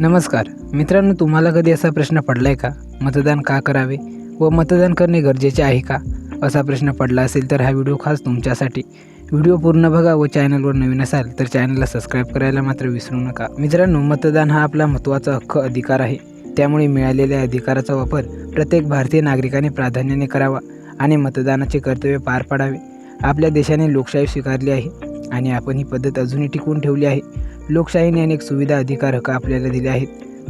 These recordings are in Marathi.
नमस्कार. मित्रांनो तुम्हाला कधी असा प्रश्न पडलाय का? मतदान का करावे व मतदान करणे गरजेचे आहे का? असा प्रश्न पडला असेल तर हा व्हिडिओ खास तुमच्यासाठी. व्हिडिओ पूर्ण बघा व चॅनलवर नवीन असाल तर चॅनलला सबस्क्राईब करायला मात्र विसरू नका. मित्रांनो मतदान हा आपला महत्त्वाचा हक्क अधिकार आहे. त्यामुळे मिळालेल्या अधिकाराचा वापर प्रत्येक भारतीय नागरिकाने प्राधान्याने करावा आणि मतदानाचे कर्तव्य पार पाडावे. आपल्या देशाने लोकशाही स्वीकारली आहे आणि आपण ही पद्धत अजूनही टिकवून ठेवली आहे. लोकशाहीने अनेक सुविधा अधिकार हक्क आपल्याला दिले आहेत.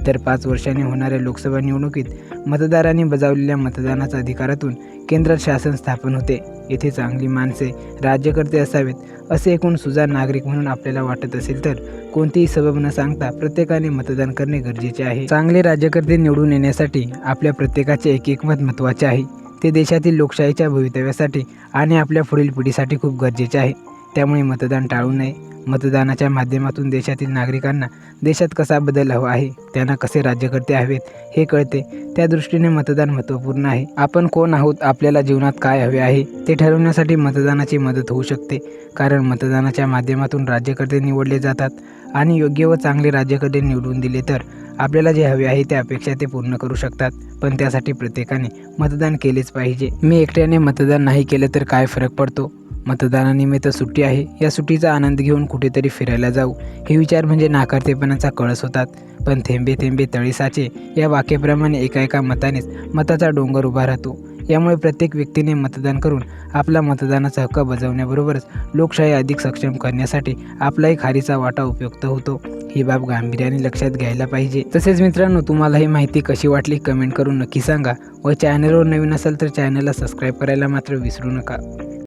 तर पाच वर्षांनी होणाऱ्या लोकसभा निवडणुकीत मतदारांनी बजावलेल्या मतदानाच्या अधिकारातून केंद्रात शासन स्थापन होते. येथे चांगली माणसे राज्यकर्ते असावेत असे एकूण सुजाण नागरिक म्हणून आपल्याला वाटत असेल तर कोणतीही सबब न सांगता प्रत्येकाने मतदान करणे गरजेचे आहे. चांगले राज्यकर्ते निवडून येण्यासाठी आपल्या प्रत्येकाचे एक एक मत महत्त्वाचे आहे. ते देशातील लोकशाहीच्या भवितव्यासाठी आणि आपल्या पुढील पिढीसाठी खूप गरजेचे आहे. त्यामुळे मतदान टाळू नये. मतदानाच्या माध्यमातून देशातील नागरिकांना देशात कसा बदल हवा आहे त्यांना कसे राज्यकर्ते हवेत हे कळते. त्या दृष्टीने मतदान महत्त्वपूर्ण आहे. आपण कोण आहोत आपल्याला जीवनात काय हवे आहे ते ठरवण्यासाठी मतदानाची मदत होऊ शकते. कारण मतदानाच्या माध्यमातून राज्यकर्ते निवडले जातात आणि योग्य व चांगले राज्यकर्ते निवडून दिले तर आपल्याला जे हवे आहे त्या अपेक्षा ते पूर्ण करू शकतात. पण त्यासाठी प्रत्येकाने मतदान केलेच पाहिजे. मी एकट्याने मतदान नाही केलं तर काय फरक पडतो? मतदानानिमित्त सुट्टी आहे. या सुट्टीचा आनंद घेऊन कुठेतरी फिरायला जाऊ. हे विचार म्हणजे नाकारतेपणाचा कळस होतात. पण थेंबे थेंबे तळीसाचे या वाक्याप्रमाणे एका एका मतानेच मताचा डोंगर उभा राहतो. यामुळे प्रत्येक व्यक्तीने मतदान करून आपला मतदानाचा हक्क बजावण्याबरोबरच लोकशाही अधिक सक्षम करण्यासाठी आपलाही खारीचा वाटा उपयुक्त होतो. ही बाब गांभीर्याने लक्षात घ्यायला पाहिजे. तसेच मित्रांनो तुम्हाला ही माहिती कशी वाटली कमेंट करून नक्की सांगा व चॅनलवर नवीन असाल तर चॅनलला सबस्क्राईब करायला मात्र विसरू नका.